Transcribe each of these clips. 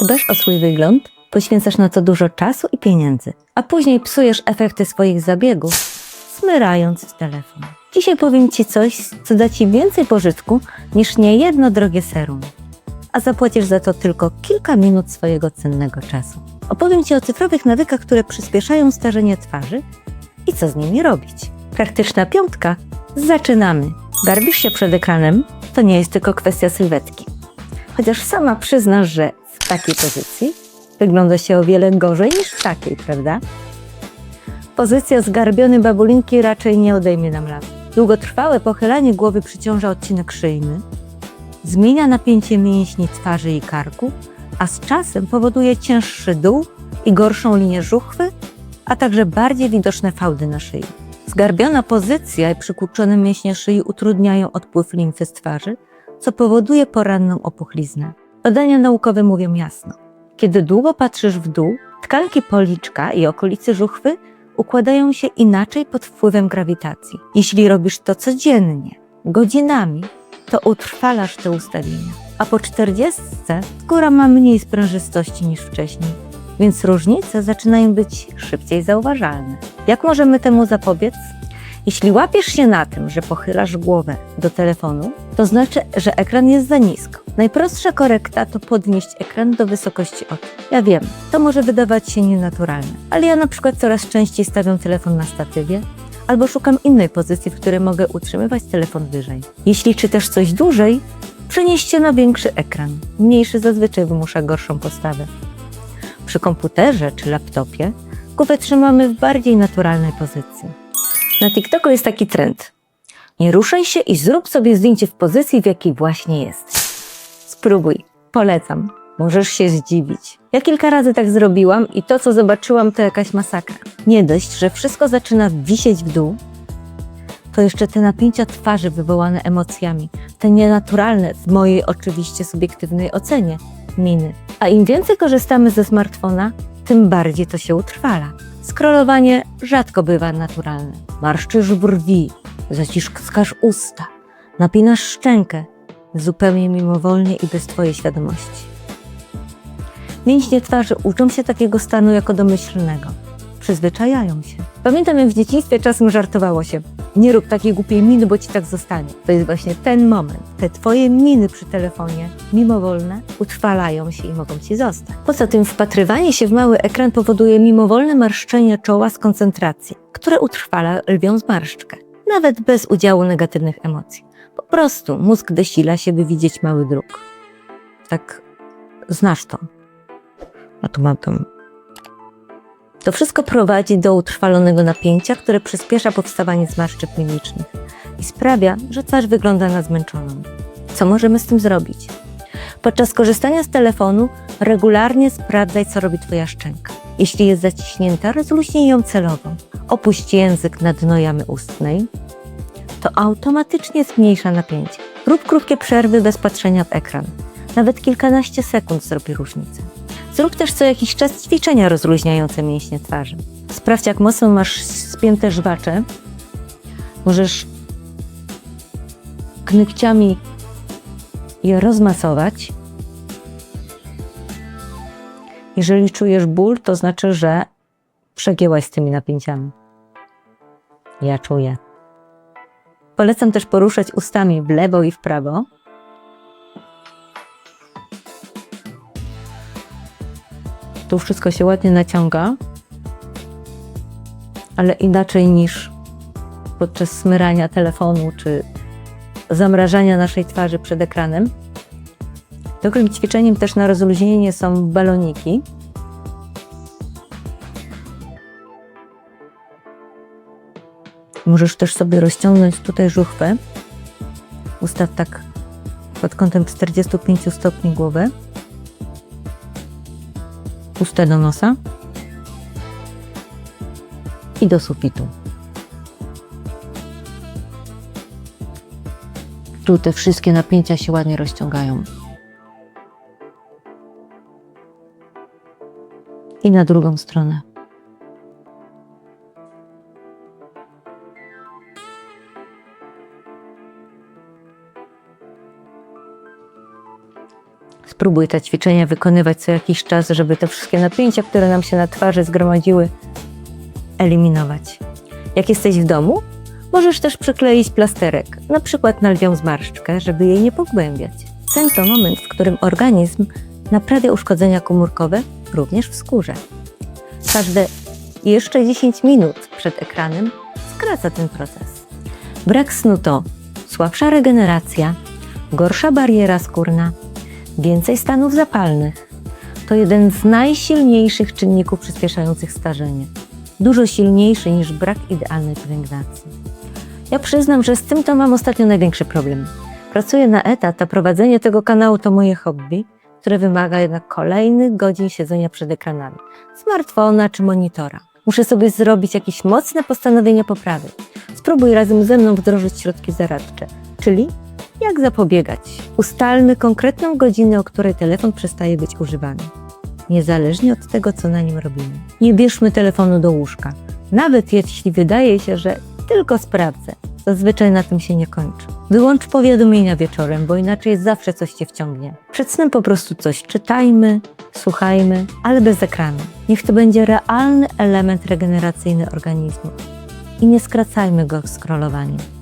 Dbasz o swój wygląd, poświęcasz na to dużo czasu i pieniędzy, a później psujesz efekty swoich zabiegów, smyrając telefon. Dzisiaj powiem Ci coś, co da Ci więcej pożytku niż niejedno drogie serum, a zapłacisz za to tylko kilka minut swojego cennego czasu. Opowiem Ci o cyfrowych nawykach, które przyspieszają starzenie twarzy i co z nimi robić. Praktyczna piątka. Zaczynamy. Garbisz się przed ekranem? To nie jest tylko kwestia sylwetki. Chociaż sama przyznasz, że takiej pozycji wygląda się o wiele gorzej niż w takiej, prawda? Pozycja zgarbiony babulinki raczej nie odejmie nam lat. Długotrwałe pochylanie głowy przyciąża odcinek szyjny, zmienia napięcie mięśni twarzy i karku, a z czasem powoduje cięższy dół i gorszą linię żuchwy, a także bardziej widoczne fałdy na szyi. Zgarbiona pozycja i przykurczone mięśnie szyi utrudniają odpływ limfy z twarzy, co powoduje poranną opuchliznę. Badania naukowe mówią jasno. Kiedy długo patrzysz w dół, tkanki policzka i okolicy żuchwy układają się inaczej pod wpływem grawitacji. Jeśli robisz to codziennie, godzinami, to utrwalasz te ustawienia. A po 40 skóra ma mniej sprężystości niż wcześniej, więc różnice zaczynają być szybciej zauważalne. Jak możemy temu zapobiec? Jeśli łapiesz się na tym, że pochylasz głowę do telefonu, to znaczy, że ekran jest za nisko. Najprostsza korekta to podnieść ekran do wysokości oczu. Ja wiem, to może wydawać się nienaturalne, ale ja na przykład coraz częściej stawiam telefon na statywie albo szukam innej pozycji, w której mogę utrzymywać telefon wyżej. Jeśli czytasz coś dłużej, przenieście na większy ekran. Mniejszy zazwyczaj wymusza gorszą postawę. Przy komputerze czy laptopie głowę trzymamy w bardziej naturalnej pozycji. Na TikToku jest taki trend. Nie ruszaj się i zrób sobie zdjęcie w pozycji, w jakiej właśnie jest. Spróbuj, polecam. Możesz się zdziwić. Ja kilka razy tak zrobiłam i to, co zobaczyłam, to jakaś masakra. Nie dość, że wszystko zaczyna wisieć w dół, to jeszcze te napięcia twarzy wywołane emocjami, te nienaturalne, w mojej oczywiście subiektywnej ocenie, miny. A im więcej korzystamy ze smartfona, tym bardziej to się utrwala. Scrollowanie rzadko bywa naturalne. Marszczysz brwi, zaciskasz usta, napinasz szczękę, zupełnie mimowolnie i bez Twojej świadomości. Mięśnie twarzy uczą się takiego stanu jako domyślnego. Przyzwyczajają się. Pamiętam, jak w dzieciństwie czasem żartowało się. Nie rób takiej głupiej miny, bo ci tak zostanie. To jest właśnie ten moment. Te twoje miny przy telefonie, mimowolne, utrwalają się i mogą ci zostać. Poza tym wpatrywanie się w mały ekran powoduje mimowolne marszczenie czoła z koncentracji, które utrwala lwią zmarszczkę. Nawet bez udziału negatywnych emocji. Po prostu mózg desila się, by widzieć mały druk. Tak, znasz to. A tu mam tą. To wszystko prowadzi do utrwalonego napięcia, które przyspiesza powstawanie zmarszczek mimicznych i sprawia, że twarz wygląda na zmęczoną. Co możemy z tym zrobić? Podczas korzystania z telefonu regularnie sprawdzaj, co robi Twoja szczęka. Jeśli jest zaciśnięta, rozluźnij ją celowo. Opuść język na dno jamy ustnej. To automatycznie zmniejsza napięcie. Rób krótkie przerwy bez patrzenia w ekran. Nawet kilkanaście sekund zrobi różnicę. Zrób też co jakiś czas ćwiczenia rozluźniające mięśnie twarzy. Sprawdź, jak mocno masz spięte żwacze. Możesz knykciami je rozmasować. Jeżeli czujesz ból, to znaczy, że przegięłaś z tymi napięciami. Ja czuję. Polecam też poruszać ustami w lewo i w prawo. Tu wszystko się ładnie naciąga, ale inaczej niż podczas smyrania telefonu czy zamrażania naszej twarzy przed ekranem. Dobrym ćwiczeniem też na rozluźnienie są baloniki. Możesz też sobie rozciągnąć tutaj żuchwę. Ustaw tak pod kątem 45 stopni głowę. Puste do nosa i do sufitu. Tu te wszystkie napięcia się ładnie rozciągają. I na drugą stronę. Spróbuj te ćwiczenia wykonywać co jakiś czas, żeby te wszystkie napięcia, które nam się na twarzy zgromadziły, eliminować. Jak jesteś w domu, możesz też przykleić plasterek, na przykład na lwią zmarszczkę, żeby jej nie pogłębiać. Sen to moment, w którym organizm naprawia uszkodzenia komórkowe również w skórze. Każde jeszcze 10 minut przed ekranem skraca ten proces. Brak snu to słabsza regeneracja, gorsza bariera skórna, więcej stanów zapalnych. To jeden z najsilniejszych czynników przyspieszających starzenie. Dużo silniejszy niż brak idealnej pielęgnacji. Ja przyznam, że z tym to mam ostatnio największy problem. Pracuję na etat, a prowadzenie tego kanału to moje hobby, które wymaga jednak kolejnych godzin siedzenia przed ekranami, smartfona czy monitora. Muszę sobie zrobić jakieś mocne postanowienia poprawy. Spróbuj razem ze mną wdrożyć środki zaradcze, czyli jak zapobiegać. Ustalmy konkretną godzinę, o której telefon przestaje być używany. Niezależnie od tego, co na nim robimy. Nie bierzmy telefonu do łóżka. Nawet jeśli wydaje się, że tylko sprawdzę. Zazwyczaj na tym się nie kończy. Wyłącz powiadomienia wieczorem, bo inaczej zawsze coś cię wciągnie. Przed snem po prostu coś czytajmy, słuchajmy, ale bez ekranu. Niech to będzie realny element regeneracyjny organizmu. I nie skracajmy go scrollowaniem.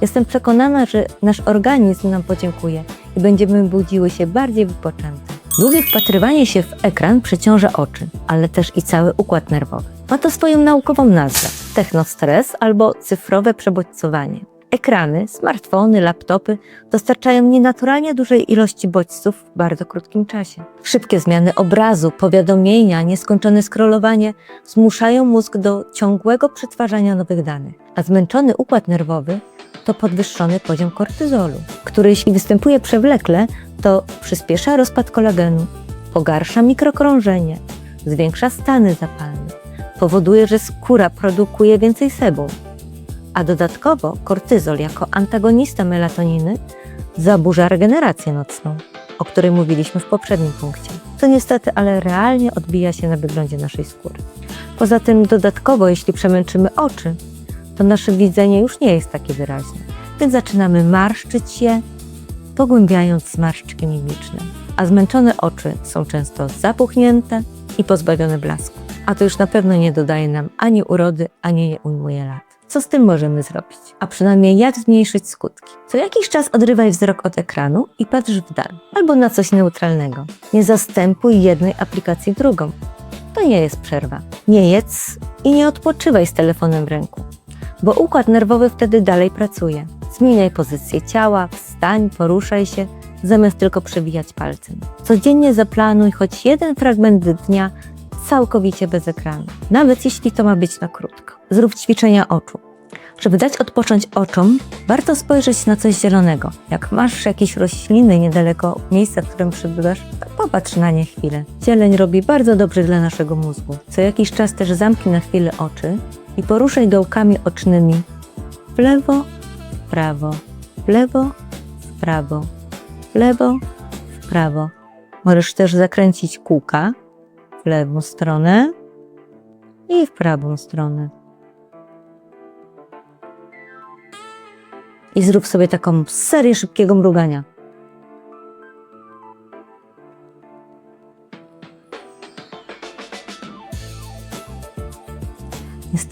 Jestem przekonana, że nasz organizm nam podziękuje i będziemy budziły się bardziej wypoczęte. Długie wpatrywanie się w ekran przeciąża oczy, ale też i cały układ nerwowy. Ma to swoją naukową nazwę technostres albo cyfrowe przebodźcowanie. Ekrany, smartfony, laptopy dostarczają nienaturalnie dużej ilości bodźców w bardzo krótkim czasie. Szybkie zmiany obrazu, powiadomienia, nieskończone scrollowanie zmuszają mózg do ciągłego przetwarzania nowych danych, a zmęczony układ nerwowy to podwyższony poziom kortyzolu, który jeśli występuje przewlekle, to przyspiesza rozpad kolagenu, pogarsza mikrokrążenie, zwiększa stany zapalne, powoduje, że skóra produkuje więcej sebum, a dodatkowo kortyzol jako antagonista melatoniny zaburza regenerację nocną, o której mówiliśmy w poprzednim punkcie. To niestety, ale realnie odbija się na wyglądzie naszej skóry. Poza tym dodatkowo, jeśli przemęczymy oczy, to nasze widzenie już nie jest takie wyraźne, więc zaczynamy marszczyć je, pogłębiając zmarszczki mimiczne, a zmęczone oczy są często zapuchnięte i pozbawione blasku. A to już na pewno nie dodaje nam ani urody, ani nie ujmuje lat. Co z tym możemy zrobić? A przynajmniej jak zmniejszyć skutki? Co jakiś czas odrywaj wzrok od ekranu i patrz w dal, albo na coś neutralnego. Nie zastępuj jednej aplikacji drugą. To nie jest przerwa. Nie jedz i nie odpoczywaj z telefonem w ręku, bo układ nerwowy wtedy dalej pracuje. Zmieniaj pozycję ciała, wstań, poruszaj się, zamiast tylko przewijać palcem. Codziennie zaplanuj choć jeden fragment dnia całkowicie bez ekranu, nawet jeśli to ma być na krótko. Zrób ćwiczenia oczu. Żeby dać odpocząć oczom, warto spojrzeć na coś zielonego. Jak masz jakieś rośliny niedaleko miejsca, w którym przebywasz, to popatrz na nie chwilę. Zieleń robi bardzo dobrze dla naszego mózgu. Co jakiś czas też zamknij na chwilę oczy i poruszaj dołkami ocznymi w lewo, w prawo, w lewo, w prawo, w lewo, w prawo. Możesz też zakręcić kółka w lewą stronę i w prawą stronę. I zrób sobie taką serię szybkiego mrugania.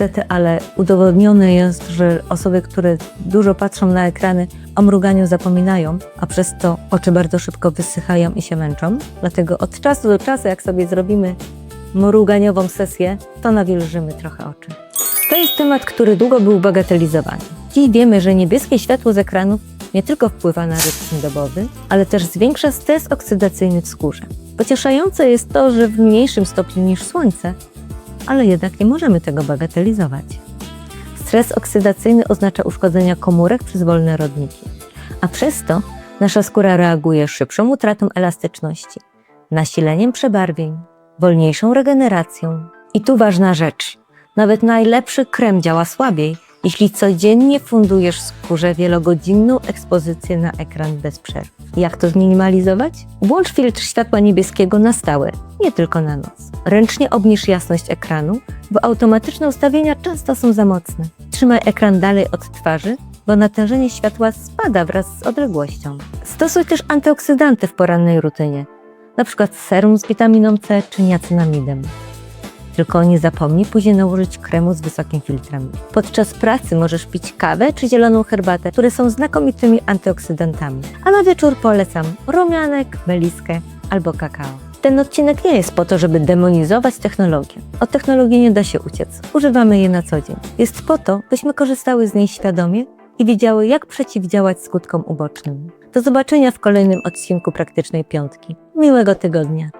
Niestety, ale udowodnione jest, że osoby, które dużo patrzą na ekrany, o mruganiu zapominają, a przez to oczy bardzo szybko wysychają i się męczą. Dlatego od czasu do czasu, jak sobie zrobimy mruganiową sesję, to nawilżymy trochę oczy. To jest temat, który długo był bagatelizowany. Dziś wiemy, że niebieskie światło z ekranów nie tylko wpływa na rytm dobowy, ale też zwiększa stres oksydacyjny w skórze. Pocieszające jest to, że w mniejszym stopniu niż słońce, ale jednak nie możemy tego bagatelizować. Stres oksydacyjny oznacza uszkodzenia komórek przez wolne rodniki, a przez to nasza skóra reaguje szybszą utratą elastyczności, nasileniem przebarwień, wolniejszą regeneracją. I tu ważna rzecz. Nawet najlepszy krem działa słabiej, jeśli codziennie fundujesz skórze wielogodzinną ekspozycję na ekran bez przerw. Jak to zminimalizować? Włącz filtr światła niebieskiego na stałe, nie tylko na noc. Ręcznie obniż jasność ekranu, bo automatyczne ustawienia często są za mocne. Trzymaj ekran dalej od twarzy, bo natężenie światła spada wraz z odległością. Stosuj też antyoksydanty w porannej rutynie. przykład serum z witaminą C czy niacinamidem. Tylko nie zapomnij później nałożyć kremu z wysokim filtrem. Podczas pracy możesz pić kawę czy zieloną herbatę, które są znakomitymi antyoksydantami. A na wieczór polecam rumianek, meliskę albo kakao. Ten odcinek nie jest po to, żeby demonizować technologię. Od technologii nie da się uciec. Używamy jej na co dzień. Jest po to, byśmy korzystały z niej świadomie i wiedziały, jak przeciwdziałać skutkom ubocznym. Do zobaczenia w kolejnym odcinku Praktycznej Piątki. Miłego tygodnia.